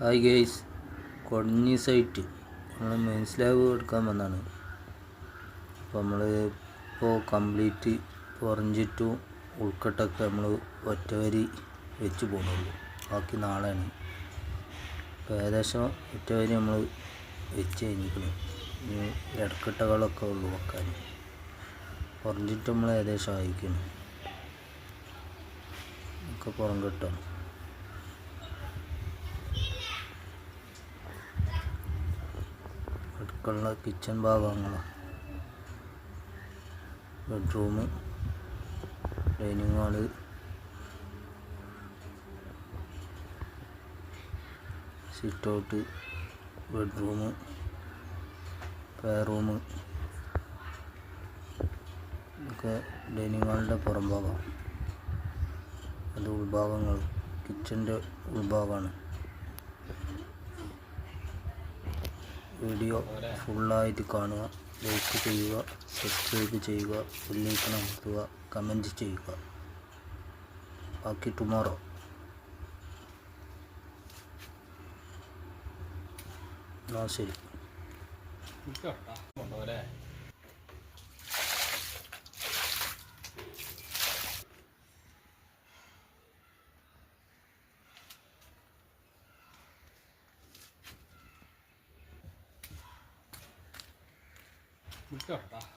Hi guys Kodanji site നമ്മൾ main slab എടുക്കാൻ വന്നതാണ് അപ്പോൾ നമ്മൾ ഇപ്പോൾ കംപ്ലീറ്റ് പൊറഞ്ചിട്ടും ഉൾക്കെട്ടൊക്കെ നമ്മൾ ഒറ്റവരി വെച്ച് പോകുന്നുള്ളൂ ബാക്കി നാളെയാണ്. അപ്പോൾ ഏകദേശം ഒറ്റവരി നമ്മൾ വെച്ച് കഴിഞ്ഞിരിക്കണം. ഇനി ഇടക്കെട്ടകളൊക്കെ ഉള്ളൂ വെക്കാൻ പൊറഞ്ചിട്ട് നമ്മൾ ഏകദേശം ആയിരിക്കണം ഒക്കെ പുറം കെട്ടാണ്. അടുക്കള കിച്ചൺ ഭാഗങ്ങളാണ് bedroom dining hall sit out bedroom room ഒക്കെ ഡൈനിങ് ഹാളിന്റെ പുറം ഭാഗം. അത് ഉൾഭാഗങ്ങൾ കിച്ചന്റെ ഉൾഭാഗമാണ്. വീഡിയോ ഫുള്ളായിട്ട് കാണുക ലൈക്ക് ചെയ്യുക സബ്സ്ക്രൈബ് ചെയ്യുക ബെല്ലൈക്കൺ അമർത്തുക കമന്റ് ചെയ്യുക. ബാക്കി ടുമോറോ ആ ശരി. 你个儿大。